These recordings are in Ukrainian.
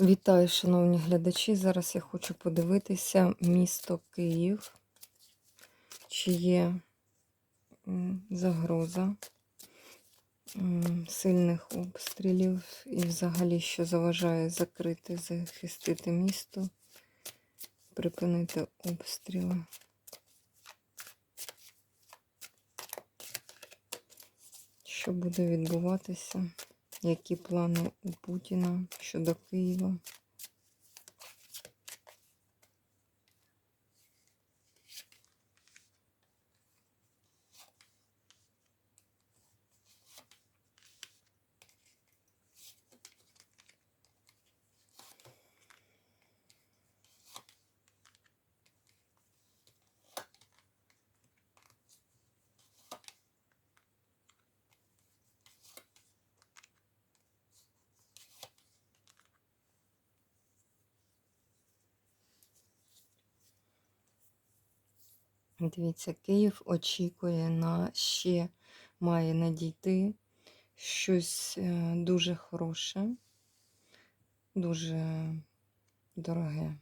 Вітаю, шановні глядачі. Зараз я хочу подивитися місто Київ, чи є загроза сильних обстрілів і взагалі, що заважає закрити, захистити місто, припинити обстріли. Що буде відбуватися? Які плани у Путіна щодо Києва? Дивіться, Київ очікує на ще має надійти щось е, дуже хороше, дуже дороге.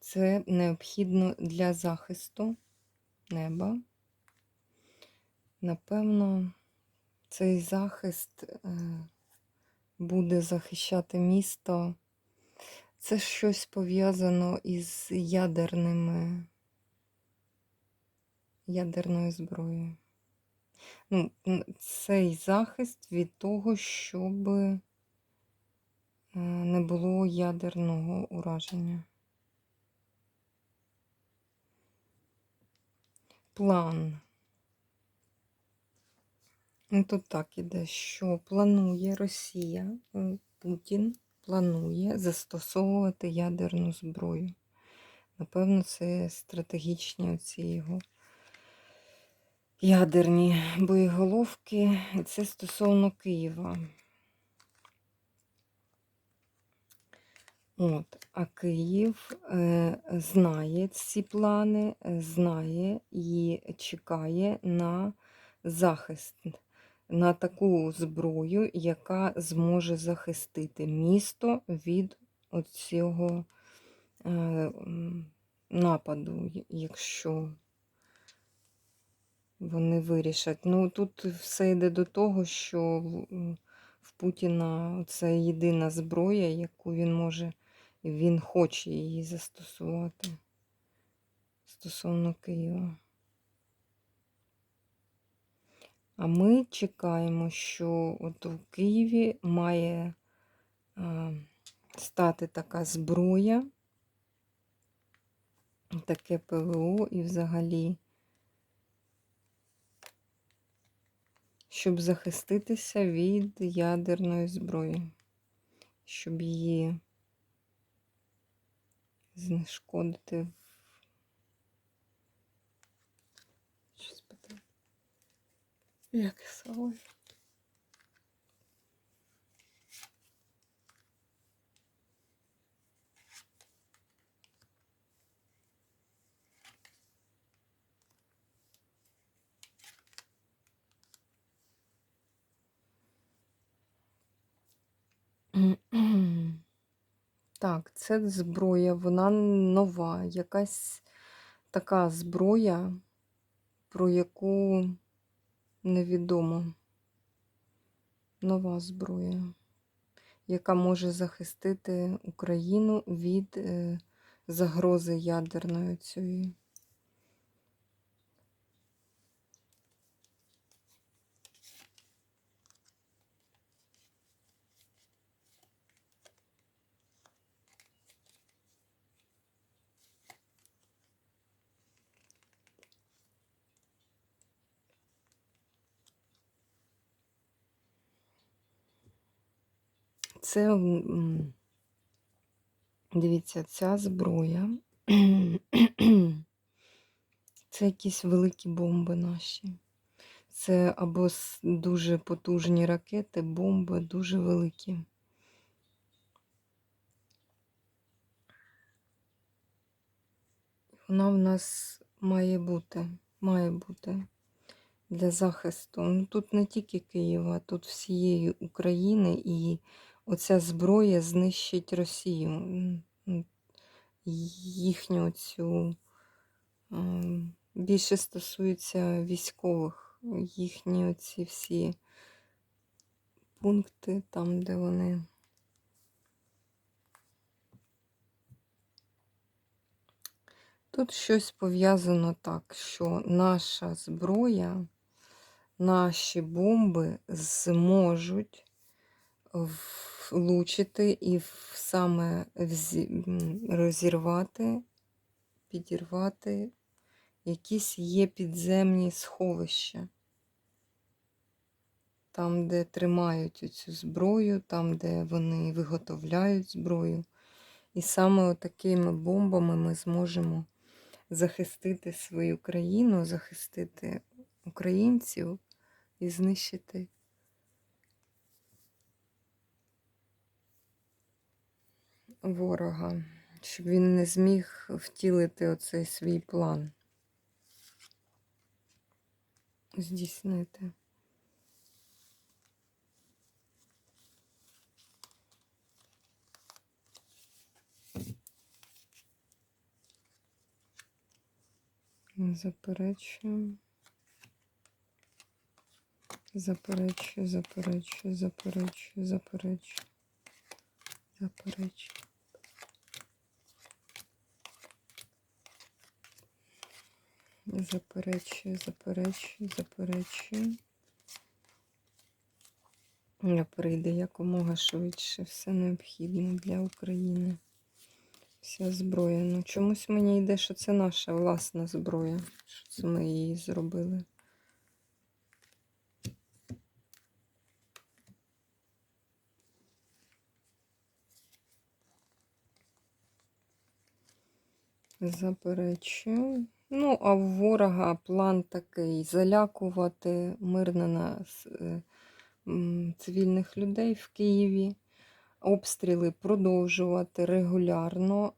Це необхідно для захисту неба. Напевно, цей захист е, буде захищати місто. Це щось пов'язано із ядерними ядерною зброєю. Ну, цей захист від того, щоб е, не було ядерного ураження. План. Ну, Тут так іде, що планує Росія, Путін планує застосовувати ядерну зброю. Напевно, це стратегічні оці його ядерні боєголовки. І це стосовно Києва. От, а Київ е, знає ці плани, знає і чекає на захист, на таку зброю, яка зможе захистити місто від оцього е, нападу, якщо вони вирішать. Ну, тут все йде до того, що в- Путіна це єдина зброя, яку він може, він хоче її застосувати стосовно Києва. А ми чекаємо, що от у Києві має а, стати така зброя, таке ПВО і взагалі, щоб захиститися від ядерної зброї, щоб її знешкодити. Щось питаю. Як саме? Так, це зброя, вона нова, якась така зброя, про яку невідомо. Нова зброя, яка може захистити Україну від е, загрози ядерної цієї. Це, дивіться, ця зброя. Це якісь великі бомби наші. Це або дуже потужні ракети, бомби дуже великі. Вона в нас має бути, має бути для захисту. Ну, тут не тільки Києва, тут всієї України і оця зброя знищить Росію. Їхню цю ем, більше стосується військових, їхні оці всі пункти, там, де вони. Тут щось пов'язано так, що наша зброя, наші бомби зможуть влучити і саме розірвати, підірвати якісь є підземні сховища. Там, де тримають цю зброю, там, де вони виготовляють зброю. І саме такими бомбами ми зможемо захистити свою країну, захистити українців і знищити ворога, щоб він не зміг втілити оцей свій план. Здійснити. Заперечую. Заперечую, заперечую, заперечую, заперечую. Заперечую. Заперечую, заперечую, заперечую. Я прийде якомога швидше все необхідне для України. Вся зброя. Ну, чомусь мені йде, що це наша власна зброя. Що це ми її зробили. Заперечую. Ну, а в ворога план такий: залякувати мирно нас е, цивільних людей в Києві, обстріли продовжувати регулярно.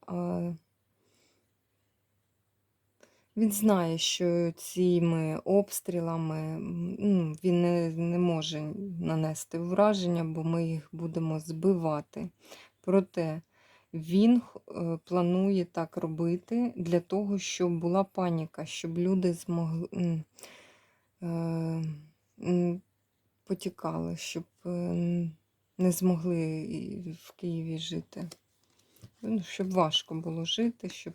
Він знає, що цими обстрілами ну, він не, не може нанести враження, бо ми їх будемо збивати. Проте він е, планує так робити для того, щоб була паніка, щоб люди змогли е, потікали, щоб е, не змогли в Києві жити. Ну, Щоб важко було жити, щоб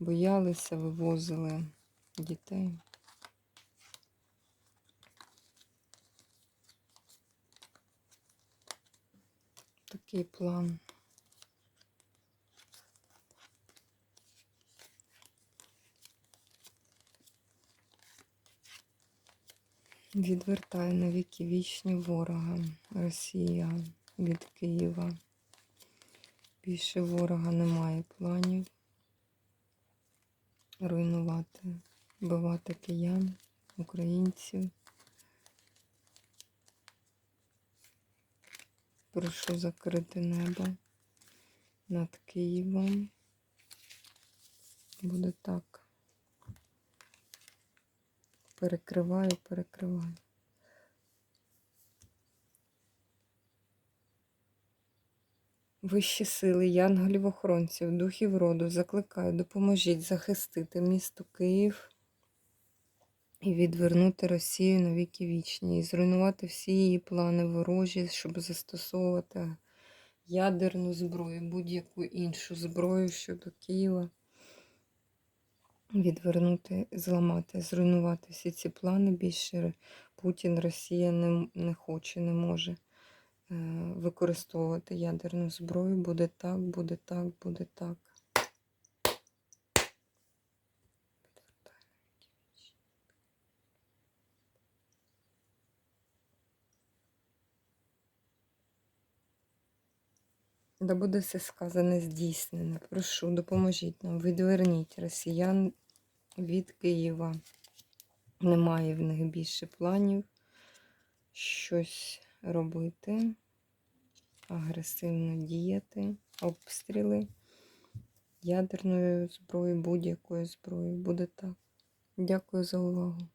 боялися, вивозили дітей. Такий план. Відвертає на віки вічні ворога Росія від Києва. Більше ворога немає планів руйнувати, вбивати киян, українців. Прошу закрити небо над Києвом. Буде так. Перекриваю, перекриваю. Вищі сили, янголів-охоронців, духів роду, закликаю, допоможіть захистити місто Київ і відвернути Росію на віки вічні, і зруйнувати всі її плани ворожі, щоб застосовувати ядерну зброю, будь-яку іншу зброю щодо Києва. Відвернути, зламати, зруйнувати всі ці плани. Більше Путін, Росія не, не хоче, не може е, використовувати ядерну зброю. Буде так, буде так, буде так. Да буде все сказане здійснене. Прошу, допоможіть нам, відверніть росіян від Києва. Немає в них більше планів щось робити, агресивно діяти, обстріли ядерною зброєю, будь-якою зброєю. Буде так. Дякую за увагу.